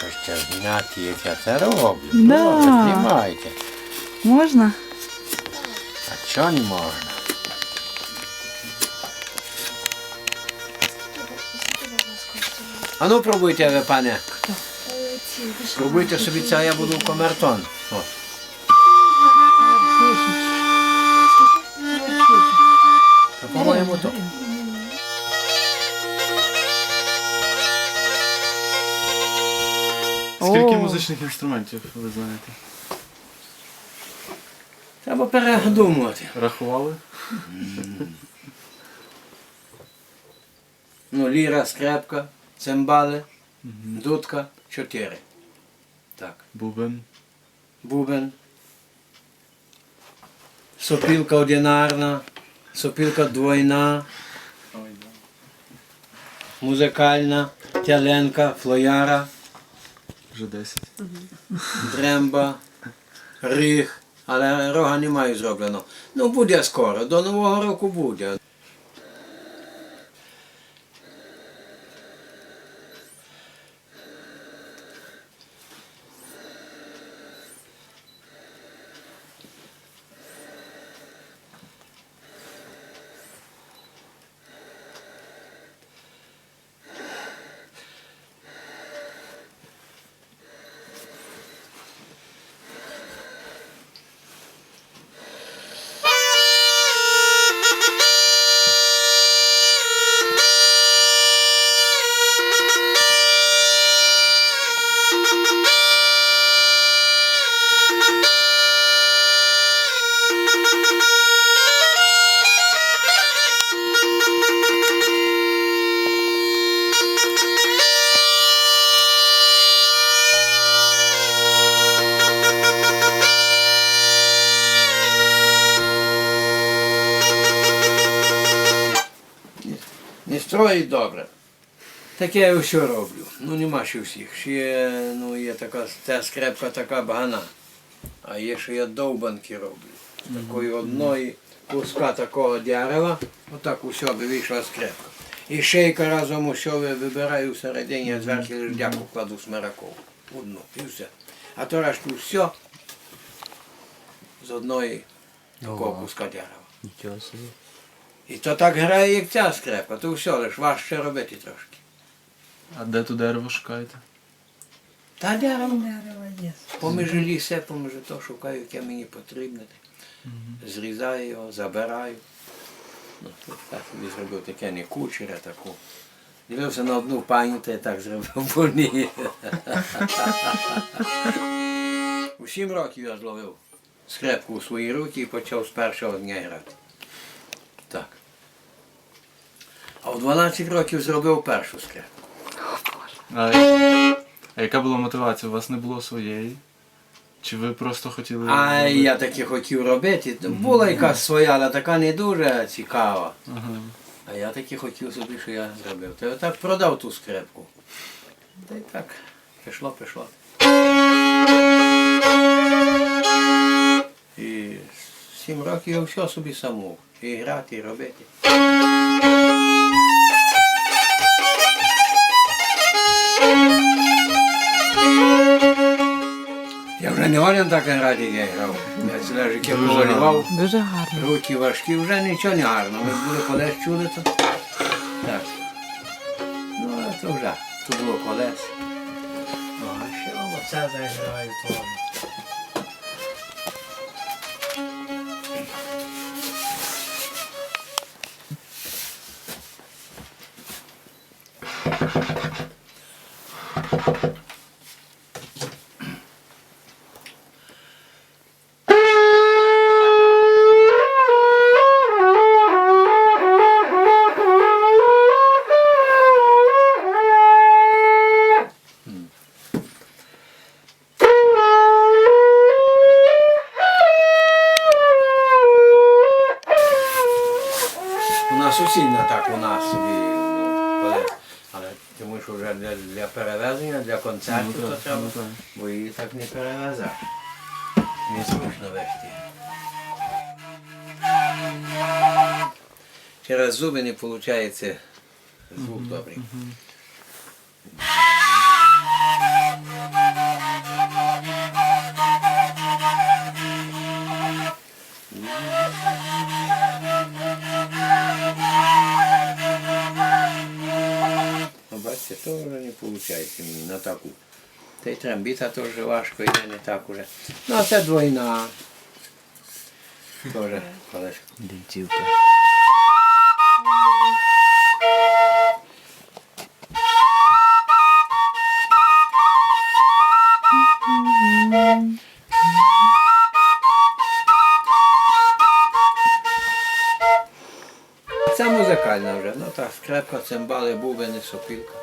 Хочете зняти, як я це роблю. Да. Добре, знімайте. Можна? А чого не можна? А ну пробуйте ви, пане. Пробуйте собі це, а я буду в комертон. О. По-моєму, то. Скільки О. музичних інструментів ви знаєте? Треба передумувати. Рахували? Ну, ліра, скрепка, цимбали, дудка, чотири. Так. Бубен. Бубен. Сопілка одинарна, сопілка двойна, музикальна, тяленка, флояра, Вже 10. дремба, ріг. Але рога немає зроблено. Ну, буде скоро, до Нового року буде. Не строїть добре. Таке я все роблю. Ну нема ще всіх. Ще ну, є така ця скрепка така багана. А є ще я довбанки роблю. Такої одної куска такого дерева, отак усе би вийшла скрепка. І шейка разом усе вибираю всередині, а зверху лиш дяку кладу смиракову. Одну і все. А то решту все з одної такого куска дерева. Нічого собі. І то так грає, як ця скрепка, то все, лиш важче робити трошки. А де ту дерево шукаєте? Та дерево. дерево Поміж лісе, поміж то шукаю, яке мені потрібне. Зрізаю його, забираю. Ну, я собі зробив таке не кучере таку. Дивився на одну пані, та я так зробив по ній. У сім років я зловив скрепку у свої руки і почав з першого дня грати. Так. А в 12 років зробив першу скрепку. А, а яка була мотивація? У вас не було своєї? Чи ви просто хотіли. А робити? я таки хотів робити. Була якась своя, але така не дуже цікава. Ага. А я таки хотів собі, що я зробив. Та я так продав ту скрепку. Та й так, пішло, пішло. І сім років я все собі саму. І грати, і робити. Я вже не годен так як я грав. Я ціле життя Дуже. Дуже гарно. Руки важкі, вже нічого не гарно. Ми були колес чули то. Так. Ну, а то вже. Тут було колес. Ну, а що оце заграю то. У так, у нас собі, ну, але, Але тому що вже для, для перевезення, для концерту Ну, то треба, ну, бо її так не перевезеш. Не зручно вести. Через зуби не виходить звук добрий. Не мені на таку. Та й трембіта теж важко йде, не так уже. Ну, а це двойна. Тоже колись. Дівчинка. Це музикальна вже, ну так, скрепка, цимбали, бубени, сопілка.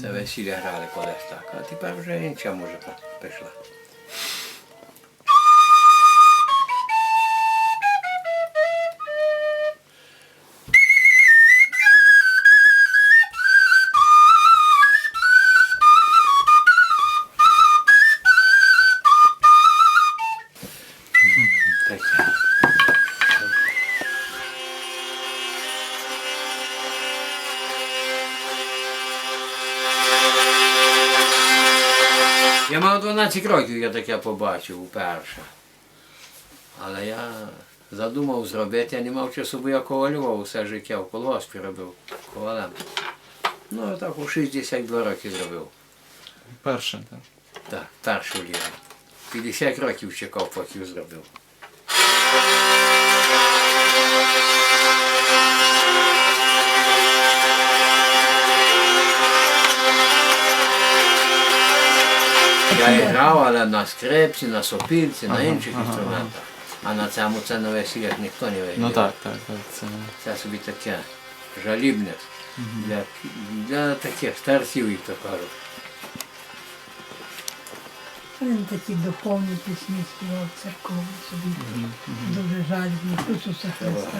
Це весілля грали колись так. А тепер вже інша музика пішла. Я мав 12 років, я таке побачив уперше. Але я задумав зробити, я не мав часу, бо я ковалював усе життя в колгоспі робив ковалем. Ну, я так у 62 роки зробив. Перше, так. Так, першу лігу. 50 років чекав, поки зробив. Я і грав, але на скрипці, на сопілці, на інших інструментах. А на цьому це на весіллях ніхто не виграє. Ну так, так, так. Це... Це собі таке жалібне для, для таких старців, як то кажуть. Він такі духовні пісні співав церковні собі. Дуже. Ісуса Треба Христа.